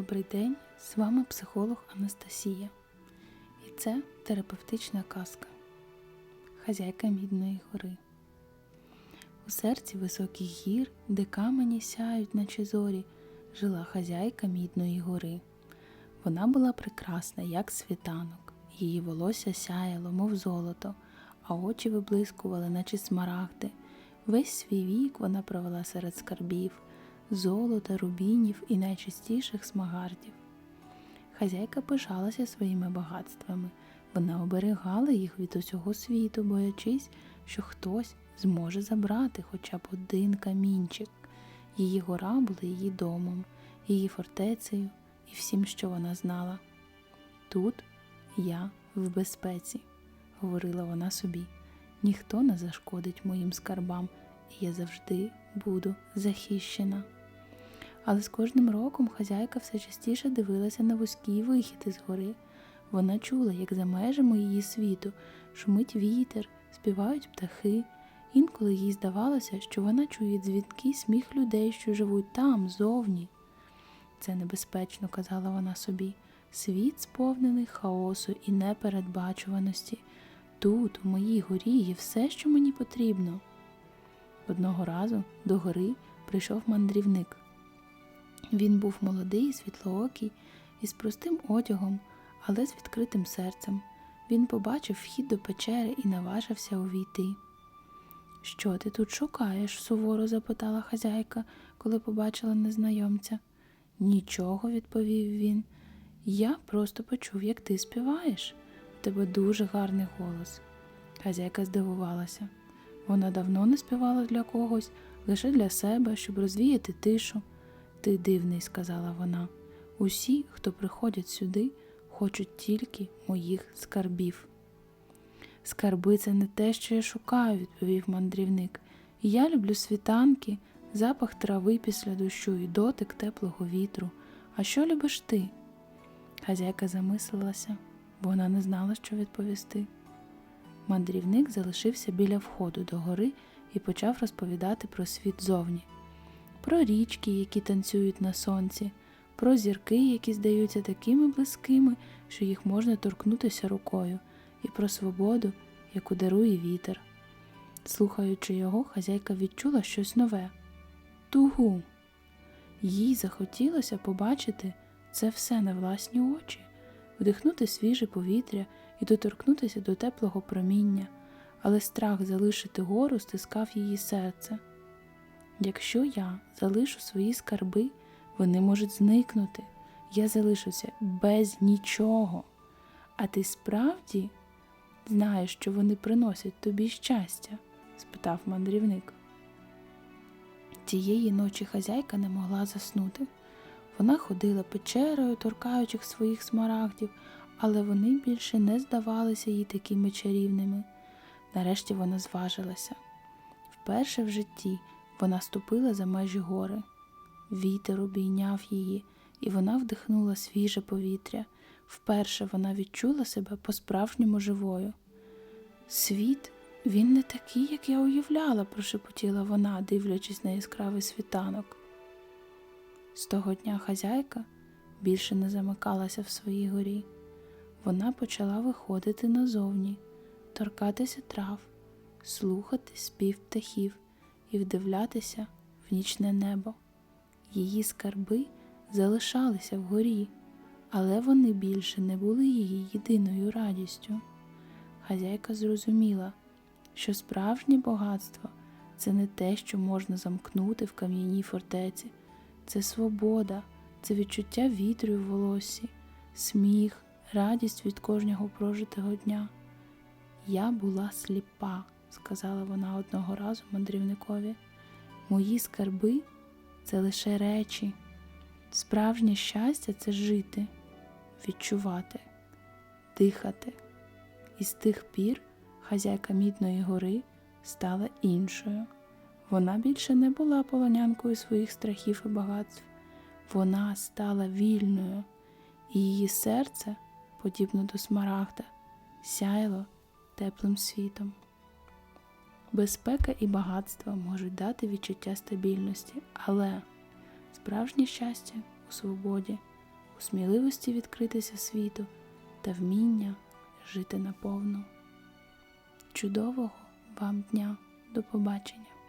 Добрий день, з вами психолог Анастасія. І це терапевтична казка Хазяйка Мідної гори. У серці високих гір, де камені сяють, наче зорі, жила хазяйка Мідної гори. Вона була прекрасна, як світанок, її волосся сяяло, мов золото, а очі виблискували, наче смарагди. Весь свій вік вона провела серед скарбів, золота, рубінів і найчистіших смагардів. Хазяйка пишалася своїми багатствами. Вона оберігала їх від усього світу, боячись, що хтось зможе забрати хоча б один камінчик. Її гора була її домом, її фортецею і всім, що вона знала. Тут я в безпеці, говорила вона собі. Ніхто не зашкодить моїм скарбам, і я завжди буду захищена. Але з кожним роком хазяйка все частіше дивилася на вузький вихід із гори. Вона чула, як за межами її світу шумить вітер, співають птахи. Інколи їй здавалося, що вона чує дзвінкий сміх людей, що живуть там, зовні. Це небезпечно, казала вона собі. Світ сповнений хаосу і непередбачуваності. Тут, у моїй горі, є все, що мені потрібно. Одного разу до гори прийшов мандрівник. Він був молодий, світлоокий, із простим одягом, але з відкритим серцем. Він побачив вхід до печери і наважився увійти. Що ти тут шукаєш? суворо запитала хазяйка, коли побачила незнайомця. Нічого, відповів він. Я просто почув, як ти співаєш. У тебе дуже гарний голос. Хазяйка здивувалася. Вона давно не співала для когось, лише для себе, щоб розвіяти тишу. Ти дивний, сказала вона. Усі, хто приходять сюди, хочуть тільки моїх скарбів. Скарби це не те, що я шукаю, відповів мандрівник. Я люблю світанки, запах трави після дощу і дотик теплого вітру. А що любиш ти? Хазяйка замислилася, вона не знала, що відповісти. Мандрівник залишився біля входу до гори і почав розповідати про світ зовні, про річки, які танцюють на сонці, про зірки, які здаються такими близькими, що їх можна торкнутися рукою, і про свободу, яку дарує вітер. Слухаючи його, хазяйка відчула щось нове тугу. Їй захотілося побачити це все на власні очі, вдихнути свіже повітря і доторкнутися до теплого проміння, але страх залишити гору стискав її серце. Якщо я залишу свої скарби, вони можуть зникнути, я залишуся без нічого. А ти справді знаєш, що вони приносять тобі щастя? спитав мандрівник. Тієї ночі хазяйка не могла заснути. Вона ходила печерою, торкаючи своїх смарагдів, але вони більше не здавалися їй такими чарівними. Нарешті вона зважилася. Вперше в житті вона ступила за межі гори. Вітер обійняв її, і вона вдихнула свіже повітря. Вперше вона відчула себе по-справжньому живою. Світ, він не такий, як я уявляла, прошепотіла вона, дивлячись на яскравий світанок. З того дня хазяйка більше не замикалася в своїй горі. Вона почала виходити назовні, торкатися трав, слухати спів птахів і вдивлятися в нічне небо. Її скарби залишалися вгорі, але вони більше не були її єдиною радістю. Хазяйка зрозуміла, що справжнє багатство це не те, що можна замкнути в кам'яній фортеці, це свобода, це відчуття вітру в волосі, сміх, радість від кожного прожитого дня. Я була сліпа, сказала вона одного разу мандрівникові. Мої скарби це лише речі. Справжнє щастя це жити, відчувати, дихати. І з тих пір хазяйка Мідної гори стала іншою. Вона більше не була полонянкою своїх страхів і багатств. Вона стала вільною, і її серце, подібно до смарагда, сяяло теплим світом. Безпека і багатство можуть дати відчуття стабільності, але справжнє щастя у свободі, у сміливості відкритися світу та вміння жити наповну. Чудового вам дня! До побачення!